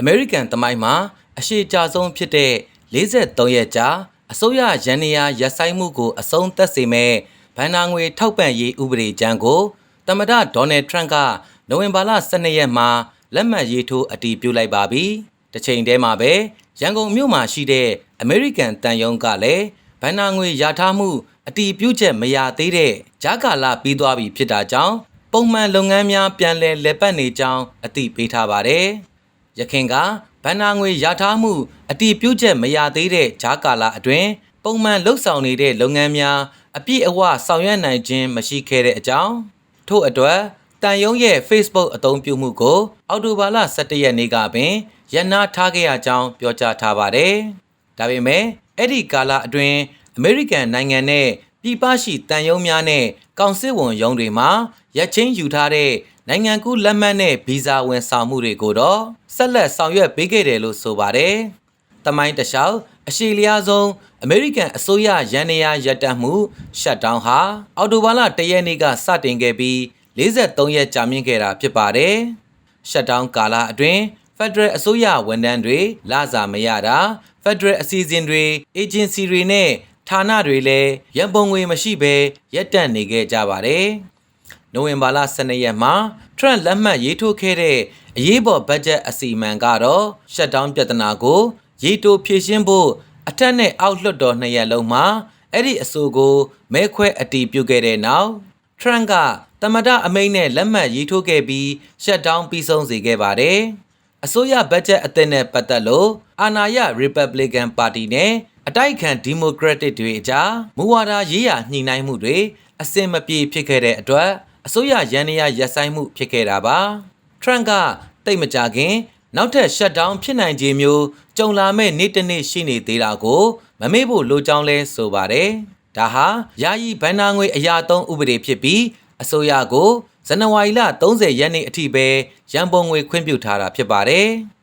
အမေရိကန်သမိုင်းမှာအရှိကြဆုံးဖြစ်တဲ့43ရက်ကြာအစိုးရရန်နေရာရပ်ဆိုင်းမှုကိုအဆုံးသတ်စေမဲ့ဘန်နာငွေထောက်ပံ့ရေးဥပဒေကြမ်းကိုသမ္မတဒေါ်နယ်ထရန့်ကနိုဝင်ဘာလ12ရက်မှာလက်မှတ်ရေးထိုးအတည်ပြုလိုက်ပါပြီ။တစ်ချိန်တည်းမှာပဲရန်ကုန်မြို့မှာရှိတဲ့အမေရိကန်တန်ယုံကလည်းဘန်နာငွေရထားမှုအတည်ပြုချက်မရသေးတဲ့ဂျာကာလာပြီးသွားပြီဖြစ်တာကြောင့်ပုံမှန်လုပ်ငန်းများပြန်လည်လည်ပတ်နေကြောင်းအတည်ပြုထားပါတယ်။ ရခင်ကဗန်နာငွေရထားမှုအတီးပြုတ်ချက်မရသေးတဲ့ဂျာကာလာအတွင်းပုံမှန်လှုပ်ဆောင်နေတဲ့လုပ်ငန်းများအပြည့်အဝဆောင်ရွက်နိုင်ခြင်းမရှိခဲ့တဲ့အကြောင်းထို့အတွက်တန်ယုံရဲ့ Facebook အသုံးပြုမှုကိုအောက်တိုဘာလ17ရက်နေ့ကပင်ရန်နာထားခဲ့ရကြောင်းပြောကြားထားပါတယ်။ဒါပေမဲ့အဲ့ဒီကာလအတွင်းအမေရိကန်နိုင်ငံနဲ့ ပြည်ပရှိတန်ယုံများနဲ့ကောင်စစ်ဝန်ရုံးတွေမှာရက်ချင်းယူထားတဲ့နိုင်ငံကူးလက်မှတ်နဲ့ဗီဇာဝင်ဆောင်မှုတွေကိုတော့ဆက်လက်ဆောင်ရွက်ပေးခဲ့တယ်လို့ဆိုပါတယ်။တမိုင်းတလျှောက်အရှိလျားဆုံးအမေရိကန်အစိုးရရန်နေရာရပ်တန့်မှုရှတ်ဒေါင်းဟာအော်တိုဘာလ၁ရက်နေ့ကစတင်ခဲ့ပြီး43ရက်ကြာမြင့်ခဲ့တာဖြစ်ပါတယ်။ရှတ်ဒေါင်းကာလအတွင်းဖက်ဒရယ်အစိုးရဝန်ထမ်းတွေလစာမရတာဖက်ဒရယ်အစီအစဉ်တွေအေဂျင်စီတွေနဲ့ ဌာနတွေလည်းရန်ပုံငွေမရှိဘဲရပ်တန့်နေခဲ့ကြပါတယ်။နိုဝင်ဘာလ12ရက်မှာထရန့်လက်မှတ်ရေးထိုးခဲ့တဲ့အရေးပေါ်ဘတ်ဂျက်အစီအမံကတော့ရှက်ဒေါင်းပြဿနာကိုရေတိုဖြည့်ရှင်းဖို့အထက်နဲ့အောက်လွှတ်တော်နှစ်ရက်လုံးမှာအဲ့ဒီအဆိုကိုမဲခွဲအတီးပြုတ်ခဲ့တဲ့နောက်ထရန့်ကတမဒအမိန့်နဲ့လက်မှတ်ရေးထိုးခဲ့ပြီးရှက်ဒေါင်းပြီးဆုံးစေခဲ့ပါတယ်။အစိုးရဘတ်ဂျက်အသစ်နဲ့ပတ်သက်လို့အာဏာရ Republican Party နဲ့ အတိုက်အခံ Democratic တွေအကြားမူဝါဒရေးရာညှိနှိုင်းမှုတွေအစင်မပြေဖြစ်ခဲ့တဲ့အတွက်အစိုးရရန်နေရရပ်ဆိုင်းမှုဖြစ်ခဲ့တာပါ။ Trump ကတိတ်မကြခင် နောက်ထပ် shutdown ဖြစ်နိုင်ခြင်းမျိုးကြုံလာမဲ့နေ့တစ်နေ့ရှိနေသေးတာကို မမေ့ဖို့လိုကြောင်းလဲဆိုပါတယ်။ဒါဟာယာယီဘဏ္ဍာငွေအရာသုံးဥပဒေဖြစ်ပြီးအစိုးရကိုဇန်နဝါရီလ30ရက်နေ့အထိပဲရန်ပုံငွေခွင့်ပြုထားတာဖြစ်ပါတယ်။